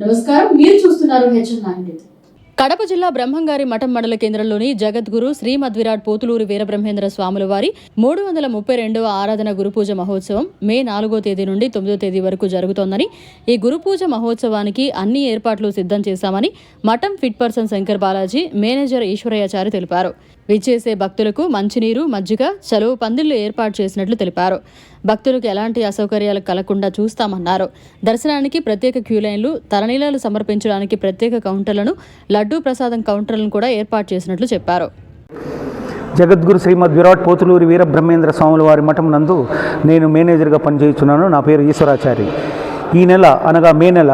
నమస్కారం. మీరు చూస్తున్నారు హెచ్ఎన్ కడప జిల్లా బ్రహ్మంగారి మఠం మండల కేంద్రంలోని జగద్గురు శ్రీమద్విరాట్ పోతులూరు వీరబ్రహ్మేంద్ర స్వాముల వారి మూడు వందల ముప్పై రెండవ ఆరాధన గురుపూజ మహోత్సవం మే నాలుగో తేదీ నుండి తొమ్మిదో తేదీ వరకు జరుగుతోందని ఈ గురుపూజ మహోత్సవానికి అన్ని ఏర్పాట్లు సిద్ధం చేశామని మఠం fit person Shankar Balaji manager Eshwarayyachari తెలిపారు. విచ్చేసే భక్తులకు మంచినీరు మజ్జిగ చలువు పందిళ్ళు ఏర్పాటు చేసినట్లు తెలిపారు. భక్తులకు ఎలాంటి అసౌకర్యాలు కలగకుండా చూస్తామన్నారు. దర్శనానికి ప్రత్యేక క్యూ లైన్లు తలనీలాలు సమర్పించడానికి ప్రత్యేక కౌంటర్లను లడ్డూ ప్రసాదం కౌంటర్లను కూడా ఏర్పాటు చేసినట్లు చెప్పారు. జగద్గురు శ్రీమద్ విరాట్ పోతులూరి వీరబ్రహ్మేంద్ర స్వాముల వారి మఠం నందు నేను మేనేజర్గా పనిచేస్తున్నాను నా పేరు ఈశ్వరాచారి. ఈ నెల అనగా మే నెల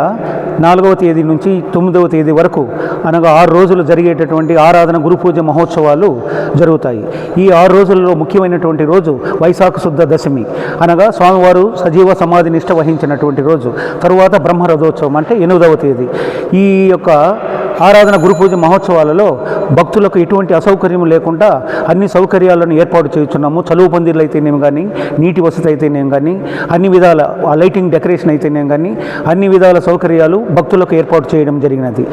నాలుగవ తేదీ నుంచి తొమ్మిదవ తేదీ వరకు అనగా ఆరు రోజులు జరిగేటటువంటి ఆరాధన గురు పూజ మహోత్సవాలు జరుగుతాయి. ఈ ఆరు రోజులలో ముఖ్యమైనటువంటి రోజు వైశాఖ శుద్ధ దశమి. అనగా స్వామివారు సజీవ సమాధి నిష్ట వహించినటువంటి రోజు. తరువాత బ్రహ్మరథోత్సవం అంటే ఎనిమిదవ తేదీ. ఈ యొక్క ఆరాధన గురు పూజ మహోత్సవాలలో భక్తులకు ఎటువంటి అసౌకర్యం లేకుండా అన్ని సౌకర్యాలను ఏర్పాటు చేస్తున్నాము చలువు పందిర్లు అయితేనేం కానీ నీటి వసతి అయితేనేం కానీ అన్ని విధాల లైటింగ్ డెకరేషన్ అయితేనేం కానీ అన్ని విధాల సౌకర్యాలు భక్తులకు ఏర్పాటు చేయడం జరిగినది.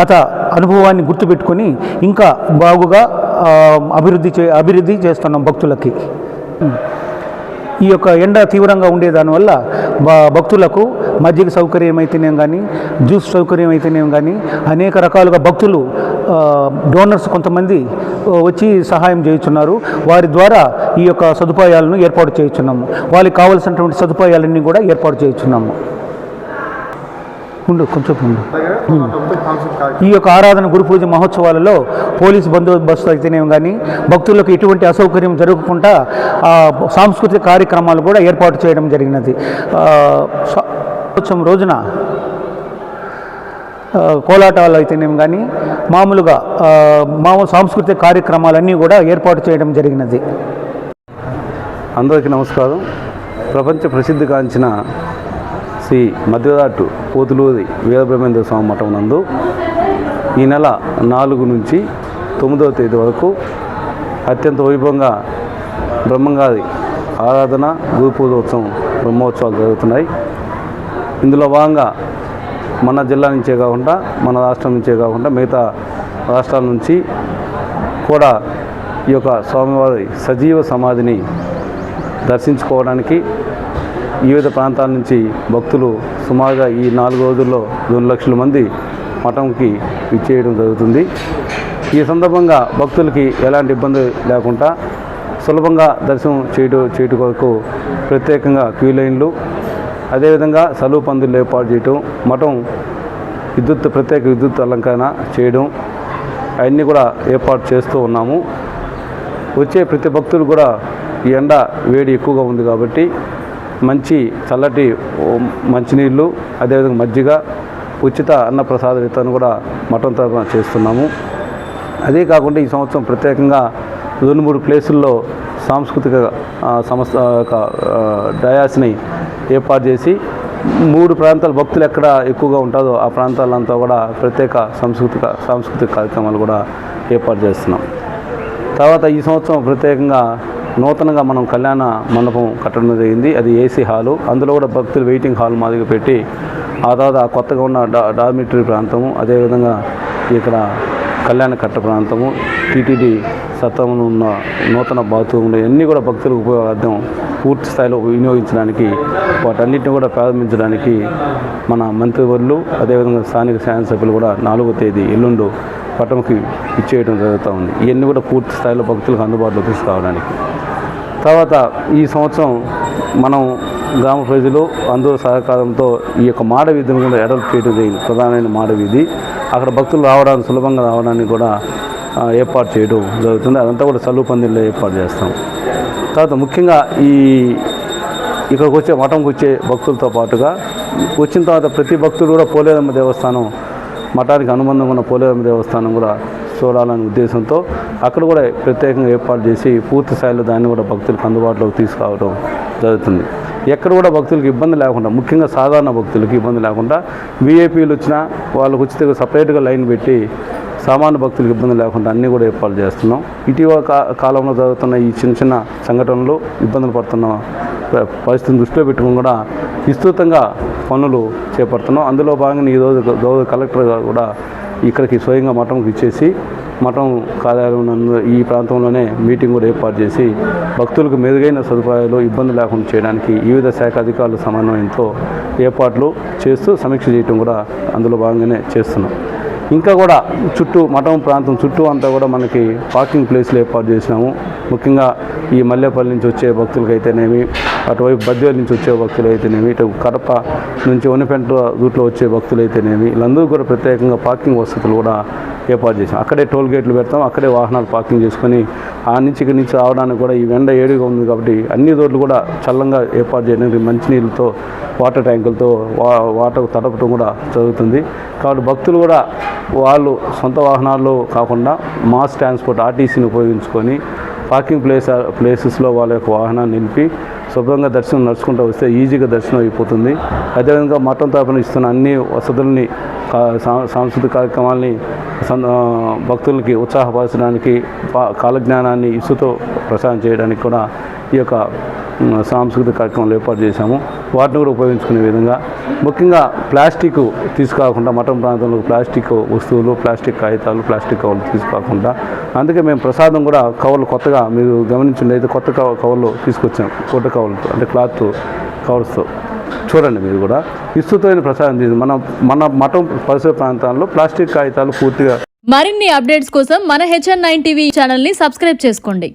గత అనుభవాన్ని గుర్తుపెట్టుకొని ఇంకా బాగుగా అభివృద్ధి చే అభివృద్ధి చేస్తున్నాం భక్తులకి. ఈ యొక్క ఎండ తీవ్రంగా ఉండేదానివల్ల భక్తులకు మజ్జిగ సౌకర్యం అయితేనేం కానీ జ్యూస్ సౌకర్యం అయితేనేం కానీ అనేక రకాలుగా భక్తులు డోనర్స్ కొంతమంది వచ్చి సహాయం చేయుచున్నారు. వారి ద్వారా ఈ యొక్క సదుపాయాలను ఏర్పాటు చేయుచున్నాము. వాళ్ళకి కావలసినటువంటి సదుపాయాలన్నీ కూడా ఏర్పాటు చేయుచున్నాము. ఉండు కొంచెం ఉండు. ఈ యొక్క ఆరాధన గురు పూజ మహోత్సవాలలో పోలీసు బందోబస్తు అయితేనేం కానీ భక్తులకు ఎటువంటి అసౌకర్యం జరగకుండా ఆ, సాంస్కృతిక కార్యక్రమాలు కూడా ఏర్పాటు చేయడం జరిగినది. మహోత్సవం రోజున కోలాటాలు అయితేనేం కానీ మామూలుగా మామూలు సాంస్కృతిక కార్యక్రమాలన్నీ కూడా ఏర్పాటు చేయడం జరిగినది. అందరికీ నమస్కారం. ప్రపంచ ప్రసిద్ధిగాంచిన శ్రీ మధ్యదాటు పోతులూరి వీరబ్రహ్మేంద్ర స్వామి మఠం నందు ఈ నెల నాలుగు నుంచి తొమ్మిదవ తేదీ వరకు అత్యంత వైభవంగా బ్రహ్మంగారి ఆరాధన గురు పూజోత్సవం బ్రహ్మోత్సవాలు జరుగుతున్నాయి. ఇందులో భాగంగా మన జిల్లా నుంచే కాకుండా మన రాష్ట్రం నుంచే కాకుండా మిగతా రాష్ట్రాల నుంచి కూడా ఈ యొక్క స్వామివారి సజీవ సమాధిని దర్శించుకోవడానికి వివిధ ప్రాంతాల నుంచి భక్తులు సుమారుగా ఈ నాలుగు రోజుల్లో రెండు లక్షల మంది మఠంకి ఇచ్చేయడం జరుగుతుంది. ఈ సందర్భంగా భక్తులకి ఎలాంటి ఇబ్బంది లేకుండా సులభంగా దర్శనం చేయడం చేయటం కొరకు ప్రత్యేకంగా క్యూ లైన్లు అదేవిధంగా సలువు పందులు ఏర్పాటు చేయటం మఠం విద్యుత్ ప్రత్యేక విద్యుత్ అలంకరణ చేయడం అవన్నీ కూడా ఏర్పాటు చేస్తూ ఉన్నాము. వచ్చే ప్రతి భక్తులు కూడా ఈ ఎండ వేడి ఎక్కువగా ఉంది కాబట్టి మంచి చల్లటి మంచినీళ్ళు అదేవిధంగా మజ్జిగ ఉచిత అన్నప్రసాద వితరణ కూడా మఠం తరఫున చేస్తున్నాము. అదే కాకుండా ఈ సంవత్సరం ప్రత్యేకంగా రెండు మూడు ప్లేసుల్లో సాంస్కృతిక సంస్థ యొక్క డయాస్ని ఏర్పాటు చేసి మూడు ప్రాంతాల భక్తులు ఎక్కడ ఎక్కువగా ఉంటుందో ఆ ప్రాంతాలంతా కూడా ప్రత్యేక సాంస్కృతిక సాంస్కృతిక కార్యక్రమాలు కూడా ఏర్పాటు చేస్తున్నాం. తర్వాత ఈ సంవత్సరం ప్రత్యేకంగా నూతనంగా మనం కళ్యాణ మండపం కట్టడం జరిగింది అది ఏసీ హాలు. అందులో కూడా భక్తులు వెయిటింగ్ హాల్ మాదిరిగా పెట్టి ఆ తర్వాత కొత్తగా ఉన్న డా డార్మిటరీ ప్రాంతము అదేవిధంగా ఇక్కడ కళ్యాణ కట్ట ప్రాంతము టీటీడీ సత్వంలో ఉన్న నూతన బాత్రూములు ఇవన్నీ కూడా భక్తులకు ఉపయోగార్థం పూర్తి స్థాయిలో వినియోగించడానికి వాటన్నిటిని కూడా ప్రారంభించడానికి మన మంత్రివర్యులు అదేవిధంగా స్థానిక శాసనసభ్యులు కూడా నాలుగో తేదీ ఎల్లుండు పట్టణకి ఇచ్చేయడం జరుగుతూ ఉంది. ఇవన్నీ కూడా పూర్తి స్థాయిలో భక్తులకు అందుబాటులోకి తీసుకురావడానికి. తర్వాత ఈ సంవత్సరం మనం గ్రామ ప్రజలు అందరూ సహకారంతో ఈ యొక్క మాడవీధిని కూడా ఎడల్ప్ చేయడం జరిగింది. ప్రధానమైన మాడవీధి అక్కడ భక్తులు రావడానికి సులభంగా రావడానికి కూడా ఏర్పాటు చేయడం జరుగుతుంది. అదంతా కూడా చల్లు పందిల్లో ఏర్పాటు చేస్తాం. తర్వాత ముఖ్యంగా ఈ ఇక్కడికి వచ్చే మఠంకి వచ్చే భక్తులతో పాటుగా వచ్చిన తర్వాత ప్రతి భక్తుడు కూడా పోలేదమ్మ దేవస్థానం మఠానికి అనుబంధంగా ఉన్న పోలేదమ్మ దేవస్థానం కూడా చూడాలనే ఉద్దేశంతో అక్కడ కూడా ప్రత్యేకంగా ఏర్పాటు చేసి పూర్తి స్థాయిలో దాన్ని కూడా భక్తులకు అందుబాటులోకి తీసుకురావడం జరుగుతుంది. ఎక్కడ కూడా భక్తులకు ఇబ్బంది లేకుండా ముఖ్యంగా సాధారణ భక్తులకు ఇబ్బంది లేకుండా వీఐపీలు వచ్చినా వాళ్ళకు ఉచితంగా సపరేట్గా లైన్ పెట్టి సామాన్య భక్తులకు ఇబ్బంది లేకుండా అన్నీ కూడా ఏర్పాటు చేస్తున్నాం. ఇటీవల కాలంలో జరుగుతున్న ఈ చిన్న చిన్న సంఘటనలు ఇబ్బందులు పడుతున్న పరిస్థితిని దృష్టిలో పెట్టుకుని కూడా విస్తృతంగా పనులు చేపడుతున్నాం. అందులో భాగంగా ఈరోజు గౌరవ కలెక్టర్ గారు కూడా ఇక్కడికి స్వయంగా మఠంకి ఇచ్చేసి మఠం కార్యాలయం ఈ ప్రాంతంలోనే మీటింగ్ కూడా ఏర్పాటు చేసి భక్తులకు మెరుగైన సదుపాయాలు ఇబ్బంది లేకుండా చేయడానికి వివిధ శాఖ అధికారుల సమన్వయంతో ఏర్పాట్లు చేస్తూ సమీక్ష చేయటం కూడా అందులో భాగంగానే చేస్తున్నాం. ఇంకా కూడా చుట్టూ మఠం ప్రాంతం చుట్టూ అంతా కూడా మనకి పార్కింగ్ ప్లేస్లు ఏర్పాటు చేసినాము. ముఖ్యంగా ఈ మల్లెపల్లి నుంచి వచ్చే భక్తులకైతేనేమి అటువైపు బద్వేలు నుంచి వచ్చే భక్తులు అయితేనేమి ఇటు కడప నుంచి ఒనిపెంట రూట్లో వచ్చే భక్తులు అయితేనేమి వీళ్ళందరూ కూడా ప్రత్యేకంగా పార్కింగ్ వసతులు కూడా ఏర్పాటు చేసాం అక్కడే టోల్ గేట్లు పెడతాం అక్కడే వాహనాలు పార్కింగ్ చేసుకొని ఆ నుంచి ఇక్కడి నుంచి రావడానికి కూడా ఈ వెండ ఏడుగా ఉంది కాబట్టి అన్ని రోడ్లు కూడా చల్లంగా ఏర్పాటు చేయడానికి మంచినీళ్ళతో వాటర్ ట్యాంకులతో వా వాటర్ తడపడం కూడా జరుగుతుంది. కాబట్టి భక్తులు కూడా వాళ్ళు సొంత వాహనాల్లో కాకుండా మాస్ ట్రాన్స్పోర్ట్ ఆర్టీసీని ఉపయోగించుకొని పార్కింగ్ ప్లేస్ ప్లేసెస్లో వాళ్ళ యొక్క వాహనాన్ని నిలిపి శుభ్రంగా దర్శనం నడుచుకుంటూ వస్తే ఈజీగా దర్శనం అయిపోతుంది. అదేవిధంగా మఠం తరపున ఇస్తున్న అన్ని వసతుల్ని సాంస్కృతిక కార్యక్రమాల్ని భక్తులకి ఉత్సాహపరచడానికి పా- కాలజ్ఞానాన్ని ఇసుతో ప్రసారం చేయడానికి కూడా ఈ యొక్క సాంస్కృతిక కార్యక్రమాలు ఏర్పాటు చేశాము. వాటిని కూడా ఉపయోగించుకునే విధంగా ముఖ్యంగా ప్లాస్టిక్ తీసుకోకుండా మఠం ప్రాంతంలో ప్లాస్టిక్ వస్తువులు ప్లాస్టిక్ కాగితాలు ప్లాస్టిక్ కవర్లు తీసుకోకుండా అందుకే మేము ప్రసాదం కూడా కవర్లు కొత్తగా మీరు గమనించండి అయితే కొత్త కవ- కవర్లు తీసుకొచ్చాం. కొత్త కవర్లు అంటే క్లాత్ కవర్స్తో చూడండి మీరు కూడా. విస్తృతమైన ప్రసాదం చేసి మన మన మఠం పరిసర ప్రాంతాల్లో ప్లాస్టిక్ కాగితాలు పూర్తిగా మరిన్ని అప్డేట్స్ కోసం మన హెచ్ఎన్ నైన్ టీవీ ఛానల్ని సబ్స్క్రైబ్ చేసుకోండి.